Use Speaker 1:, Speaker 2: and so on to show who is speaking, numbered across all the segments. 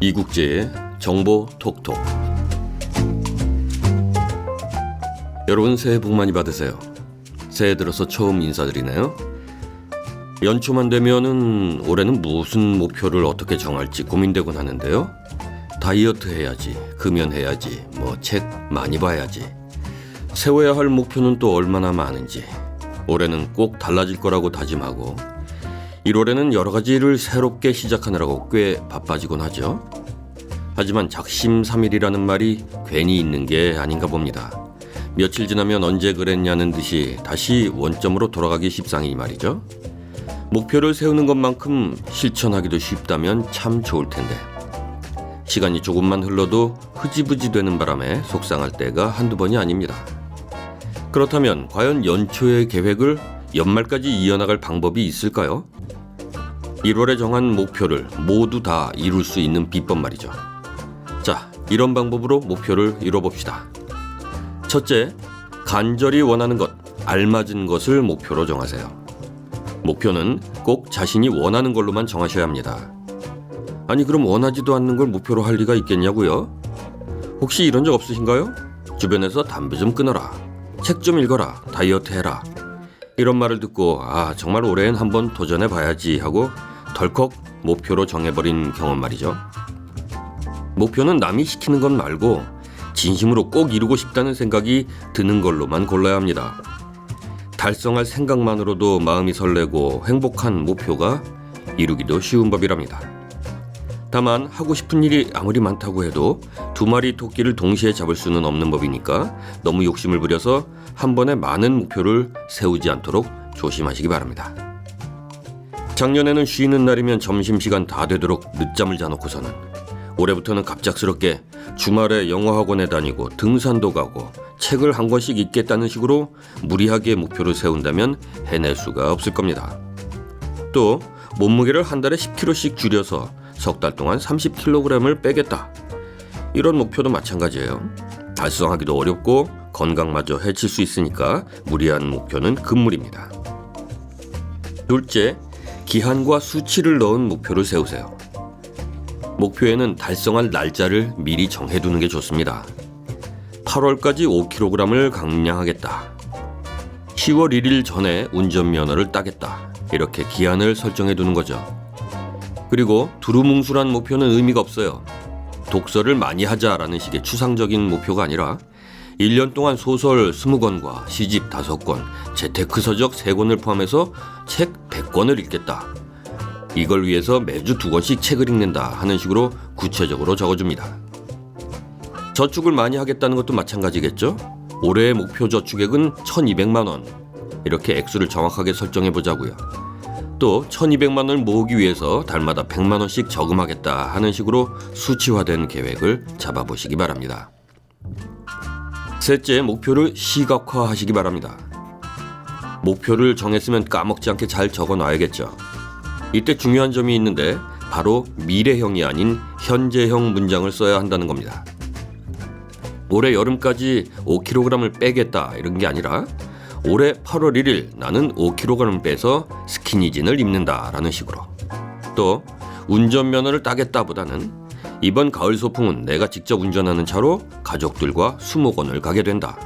Speaker 1: 이국제의 정보 톡톡 여러분 새해 복 많이 받으세요. 새해 들어서 처음 인사드리네요. 연초만 되면은 올해는 무슨 목표를 어떻게 정할지 고민되곤 하는데요. 다이어트 해야지, 금연해야지, 뭐 책 많이 봐야지. 세워야 할 목표는 또 얼마나 많은지. 올해는 꼭 달라질 거라고 다짐하고 1월에는 여러 가지를 새롭게 시작하느라고 꽤 바빠지곤 하죠. 하지만 작심삼일이라는 말이 괜히 있는 게 아닌가 봅니다. 며칠 지나면 언제 그랬냐는 듯이 다시 원점으로 돌아가기 십상이 말이죠. 목표를 세우는 것만큼 실천하기도 쉽다면 참 좋을 텐데. 시간이 조금만 흘러도 흐지부지 되는 바람에 속상할 때가 한두 번이 아닙니다. 그렇다면 과연 연초의 계획을 연말까지 이어나갈 방법이 있을까요? 1월에 정한 목표를 모두 다 이룰 수 있는 비법 말이죠. 자, 이런 방법으로 목표를 이뤄봅시다. 첫째, 간절히 원하는 것, 알맞은 것을 목표로 정하세요. 목표는 꼭 자신이 원하는 걸로만 정하셔야 합니다. 아니, 그럼 원하지도 않는 걸 목표로 할 리가 있겠냐고요? 혹시 이런 적 없으신가요? 주변에서 담배 좀 끊어라. 책 좀 읽어라. 다이어트 해라. 이런 말을 듣고 아 정말 올해는 한번 도전해 봐야지 하고 덜컥 목표로 정해버린 경험 말이죠. 목표는 남이 시키는 것 말고 진심으로 꼭 이루고 싶다는 생각이 드는 걸로만 골라야 합니다. 달성할 생각만으로도 마음이 설레고 행복한 목표가 이루기도 쉬운 법이랍니다. 다만 하고 싶은 일이 아무리 많다고 해도 두 마리 토끼를 동시에 잡을 수는 없는 법이니까 너무 욕심을 부려서 한 번에 많은 목표를 세우지 않도록 조심하시기 바랍니다. 작년에는 쉬는 날이면 점심시간 다 되도록 늦잠을 자놓고서는 올해부터는 갑작스럽게 주말에 영어학원에 다니고 등산도 가고 책을 한 권씩 읽겠다는 식으로 무리하게 목표를 세운다면 해낼 수가 없을 겁니다. 또 몸무게를 한 달에 10kg씩 줄여서 석 달 동안 30kg을 빼겠다. 이런 목표도 마찬가지예요. 달성하기도 어렵고 건강마저 해칠 수 있으니까 무리한 목표는 금물입니다. 둘째, 기한과 수치를 넣은 목표를 세우세요. 목표에는 달성할 날짜를 미리 정해두는 게 좋습니다. 8월까지 5kg을 감량하겠다. 10월 1일 전에 운전면허를 따겠다. 이렇게 기한을 설정해두는 거죠. 그리고 두루뭉술한 목표는 의미가 없어요. 독서를 많이 하자라는 식의 추상적인 목표가 아니라 1년 동안 소설 20권과 시집 5권, 재테크 서적 3권을 포함해서 책 100권을 읽겠다. 이걸 위해서 매주 두 권씩 책을 읽는다 하는 식으로 구체적으로 적어줍니다. 저축을 많이 하겠다는 것도 마찬가지겠죠? 올해의 목표 저축액은 1200만 원. 이렇게 액수를 정확하게 설정해 보자고요. 또 1200만 원을 모으기 위해서 달마다 100만 원씩 저금하겠다 하는 식으로 수치화된 계획을 잡아보시기 바랍니다. 셋째, 목표를 시각화하시기 바랍니다. 목표를 정했으면 까먹지 않게 잘 적어 놔야겠죠. 이때 중요한 점이 있는데 바로 미래형이 아닌 현재형 문장을 써야 한다는 겁니다. 올해 여름까지 5kg을 빼겠다 이런 게 아니라 올해 8월 1일 나는 5kg 빼서 스키니진을 입는다라는 식으로 또 운전면허를 따겠다보다는 이번 가을 소풍은 내가 직접 운전하는 차로 가족들과 수목원을 가게 된다.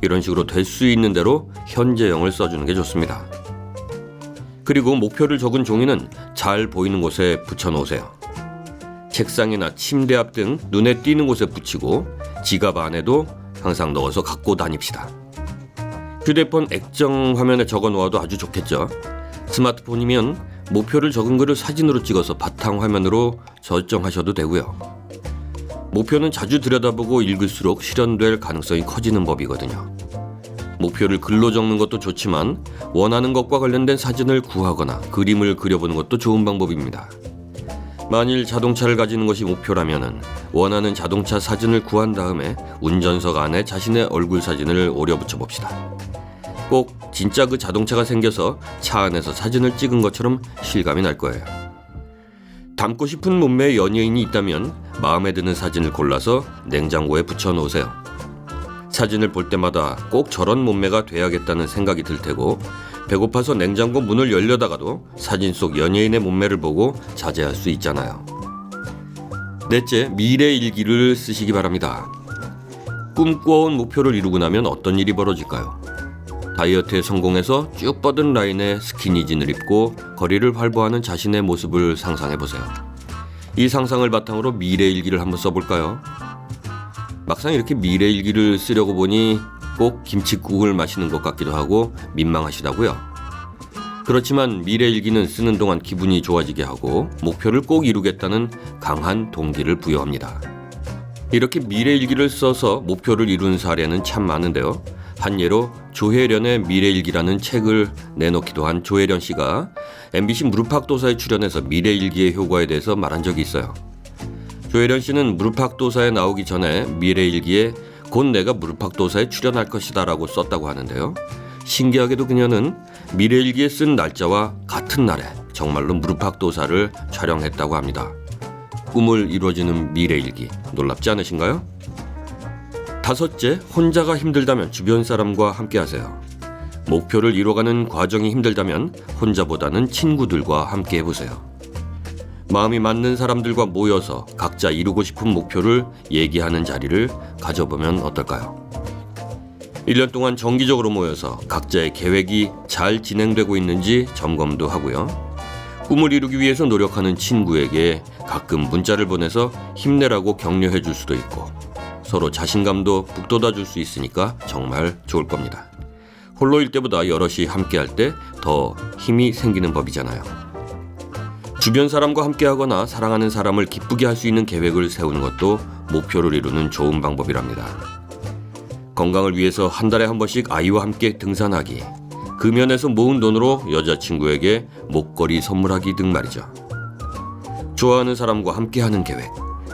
Speaker 1: 이런 식으로 될 수 있는 대로 현재형을 써주는 게 좋습니다. 그리고 목표를 적은 종이는 잘 보이는 곳에 붙여놓으세요. 책상이나 침대 앞 등 눈에 띄는 곳에 붙이고 지갑 안에도 항상 넣어서 갖고 다닙시다. 휴대폰 액정 화면에 적어 놓아도 아주 좋겠죠. 스마트폰이면 목표를 적은 글을 사진으로 찍어서 바탕 화면으로 설정하셔도 되고요. 목표는 자주 들여다보고 읽을수록 실현될 가능성이 커지는 법이거든요. 목표를 글로 적는 것도 좋지만 원하는 것과 관련된 사진을 구하거나 그림을 그려보는 것도 좋은 방법입니다. 만일 자동차를 가지는 것이 목표라면 원하는 자동차 사진을 구한 다음에 운전석 안에 자신의 얼굴 사진을 오려 붙여 봅시다. 꼭 진짜 그 자동차가 생겨서 차 안에서 사진을 찍은 것처럼 실감이 날 거예요. 닮고 싶은 몸매의 연예인이 있다면 마음에 드는 사진을 골라서 냉장고에 붙여 놓으세요. 사진을 볼 때마다 꼭 저런 몸매가 돼야겠다는 생각이 들 테고 배고파서 냉장고 문을 열려다가도 사진 속 연예인의 몸매를 보고 자제할 수 있잖아요. 넷째, 미래 일기를 쓰시기 바랍니다. 꿈꿔온 목표를 이루고 나면 어떤 일이 벌어질까요? 다이어트에 성공해서 쭉 뻗은 라인의 스키니진을 입고 거리를 활보하는 자신의 모습을 상상해 보세요. 이 상상을 바탕으로 미래 일기를 한번 써볼까요? 막상 이렇게 미래 일기를 쓰려고 보니 꼭 김치국을 마시는 것 같기도 하고 민망하시다고요. 그렇지만 미래 일기는 쓰는 동안 기분이 좋아지게 하고 목표를 꼭 이루겠다는 강한 동기를 부여합니다. 이렇게 미래 일기를 써서 목표를 이룬 사례는 참 많은데요. 한 예로 조혜련의 미래일기라는 책을 내놓기도 한 조혜련 씨가 MBC 무릎팍도사에 출연해서 미래일기의 효과에 대해서 말한 적이 있어요. 조혜련 씨는 무릎팍도사에 나오기 전에 미래일기에 곧 내가 무릎팍도사에 출연할 것이다 라고 썼다고 하는데요. 신기하게도 그녀는 미래일기에 쓴 날짜와 같은 날에 정말로 무릎팍도사를 촬영했다고 합니다. 꿈을 이루어지는 미래일기 놀랍지 않으신가요? 다섯째, 혼자가 힘들다면 주변 사람과 함께 하세요. 목표를 이뤄가는 과정이 힘들다면 혼자보다는 친구들과 함께 해보세요. 마음이 맞는 사람들과 모여서 각자 이루고 싶은 목표를 얘기하는 자리를 가져보면 어떨까요? 1년 동안 정기적으로 모여서 각자의 계획이 잘 진행되고 있는지 점검도 하고요. 꿈을 이루기 위해서 노력하는 친구에게 가끔 문자를 보내서 힘내라고 격려해 줄 수도 있고 서로 자신감도 북돋아 줄 수 있으니까 정말 좋을 겁니다. 홀로일 때보다 여럿이 함께 할 때 더 힘이 생기는 법이잖아요. 주변 사람과 함께 하거나 사랑하는 사람을 기쁘게 할 수 있는 계획을 세우는 것도 목표를 이루는 좋은 방법이랍니다. 건강을 위해서 한 달에 한 번씩 아이와 함께 등산하기, 금연에서 모은 돈으로 여자친구에게 목걸이 선물하기 등 말이죠. 좋아하는 사람과 함께 하는 계획,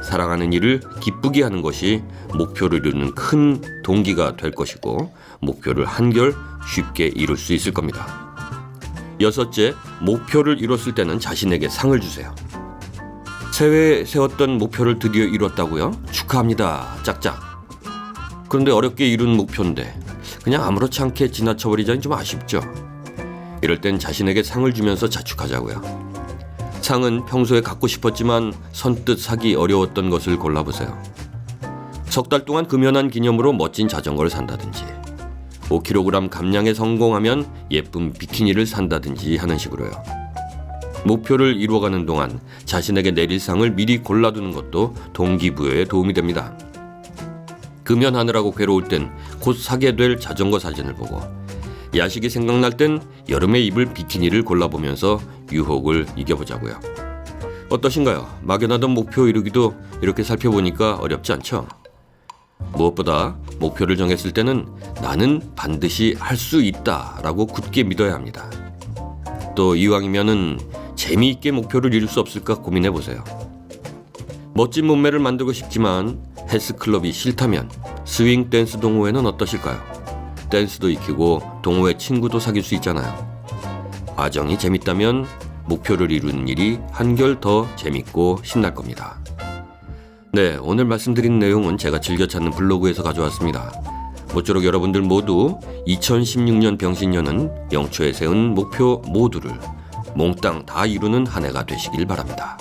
Speaker 1: 사랑하는 일을 기쁘게 하는 것이 목표를 이루는 큰 동기가 될 것이고 목표를 한결 쉽게 이룰 수 있을 겁니다. 여섯째, 목표를 이뤘을 때는 자신에게 상을 주세요. 새해에 세웠던 목표를 드디어 이뤘다고요? 축하합니다. 짝짝. 그런데 어렵게 이룬 목표인데 그냥 아무렇지 않게 지나쳐버리자니 좀 아쉽죠. 이럴 땐 자신에게 상을 주면서 자축하자고요. 상은 평소에 갖고 싶었지만 선뜻 사기 어려웠던 것을 골라보세요. 석 달 동안 금연한 기념으로 멋진 자전거를 산다든지 5kg 감량에 성공하면 예쁜 비키니를 산다든지 하는 식으로요. 목표를 이루어가는 동안 자신에게 내릴 상을 미리 골라두는 것도 동기부여에 도움이 됩니다. 금연하느라고 괴로울 땐 곧 사게 될 자전거 사진을 보고 야식이 생각날 땐 여름에 입을 비키니를 골라보면서 유혹을 이겨보자고요. 어떠신가요? 막연하던 목표 이루기도 이렇게 살펴보니까 어렵지 않죠? 무엇보다 목표를 정했을 때는 나는 반드시 할 수 있다 라고 굳게 믿어야 합니다. 또 이왕이면은 재미있게 목표를 이룰 수 없을까 고민해 보세요. 멋진 몸매를 만들고 싶지만 헬스클럽이 싫다면 스윙 댄스 동호회는 어떠실까요? 댄스도 익히고 동호회 친구도 사귈 수 있잖아요. 과정이 재밌다면 목표를 이루는 일이 한결 더 재밌고 신날 겁니다. 네, 오늘 말씀드린 내용은 제가 즐겨 찾는 블로그에서 가져왔습니다. 모쪼록 여러분들 모두 2016년 병신년은 영초에 세운 목표 모두를 몽땅 다 이루는 한 해가 되시길 바랍니다.